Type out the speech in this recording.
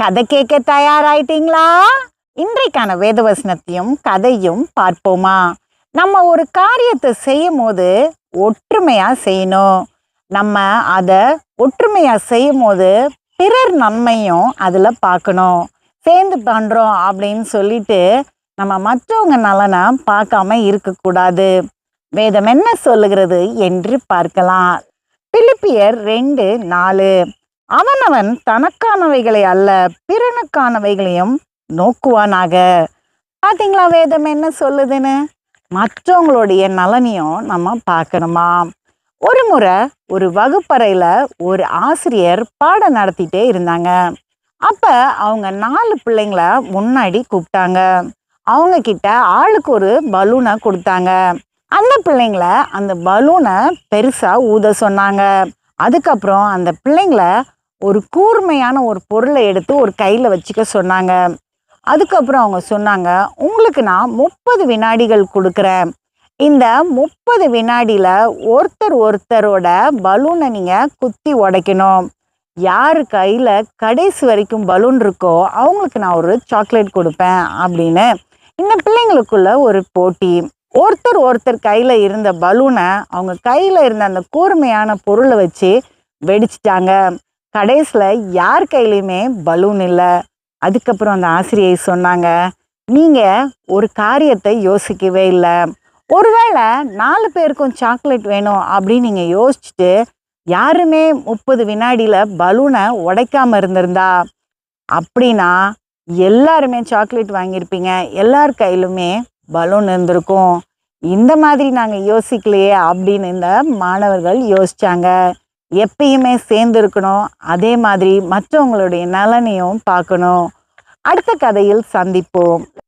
கதை கேட்க தயாராயிட்டீங்களா? இன்றைக்கான வேதவசனத்தையும் கதையும் பார்ப்போமா? நம்ம ஒரு காரியத்தை செய்யும் போது ஒற்றுமையா செய்யணும். நம்ம அதை ஒற்றுமையா செய்யும் போது பிறர் நன்மையும் அதில் பார்க்கணும். சேர்ந்து பண்ணுறோம் அப்படின்னு சொல்லிட்டு நம்ம மற்றவங்க நலனை பார்க்காம இருக்கக்கூடாது. வேதம் என்ன சொல்லுகிறது என்று பார்க்கலாம். பிலிப்பியர் ரெண்டு நாலு. அவனவன் தனக்கானவைகளை அல்ல பிறனுக்கானவைகளையும் நோக்குவானாக. பாத்தீங்களா வேதம் என்ன சொல்லுதுன்னு? மற்றவங்களுடைய நலனையும் நம்ம பார்க்கணுமா? ஒரு முறை ஒரு வகுப்பறையில ஒரு ஆசிரியர் பாடம் நடத்திட்டே இருந்தாங்க. அப்ப அவங்க நாலு பிள்ளைங்கள முன்னாடி கூப்பிட்டாங்க. அவங்க கிட்ட ஆளுக்கு ஒரு பலூனை கொடுத்தாங்க. அந்த பிள்ளைங்கள அந்த பலூனை பெருசா ஊத சொன்னாங்க. அதுக்கப்புறம் அந்த பிள்ளைங்களை ஒரு கூர்மையான ஒரு பொருளை எடுத்து ஒரு கையில் வச்சுக்க சொன்னாங்க. அதுக்கப்புறம் அவங்க சொன்னாங்க உங்களுக்கு நான் முப்பது வினாடிகள் கொடுக்குறேன். இந்த முப்பது வினாடியில் ஒருத்தர் ஒருத்தரோட பலூனை நீங்கள் குத்தி உடைக்கணும். யார் கையில் கடைசி வரைக்கும் பலூன் இருக்கோ அவங்களுக்கு நான் ஒரு சாக்லேட் கொடுப்பேன் அப்படின்னு. இந்த பிள்ளைங்களுக்குள்ள ஒரு போட்டி. ஒருத்தர் ஒருத்தர் கையில் இருந்த பலூனை அவங்க கையில் இருந்த அந்த கூர்மையான பொருளை வச்சு வெடிச்சிட்டாங்க. கடைசியில் யார் கையிலையுமே பலூன் இல்லை. அதுக்கப்புறம் அந்த ஆசிரியை சொன்னாங்க நீங்கள் ஒரு காரியத்தை யோசிக்கவே இல்லை. ஒருவேளை நாலு பேருக்கும் சாக்லேட் வேணும் அப்படின்னு நீங்கள் யோசிச்சுட்டு யாருமே முப்பது வினாடியில் பலூனை உடைக்காம இருந்திருந்தா? அப்படின்னா எல்லாருமே சாக்லேட் வாங்கியிருப்பீங்க. எல்லார் கையிலுமே பலூன் இருந்திருக்கும். இந்த மாதிரி நாங்கள் யோசிக்கலையே அப்படின்னு இந்த மாணவர்கள் யோசிச்சாங்க. எப்பயுமே சேர்ந்து இருக்கணும் அதே மாதிரி மற்றவங்களுடைய நலனையும் பார்க்கணும். அடுத்த கதையில் சந்திப்போம்.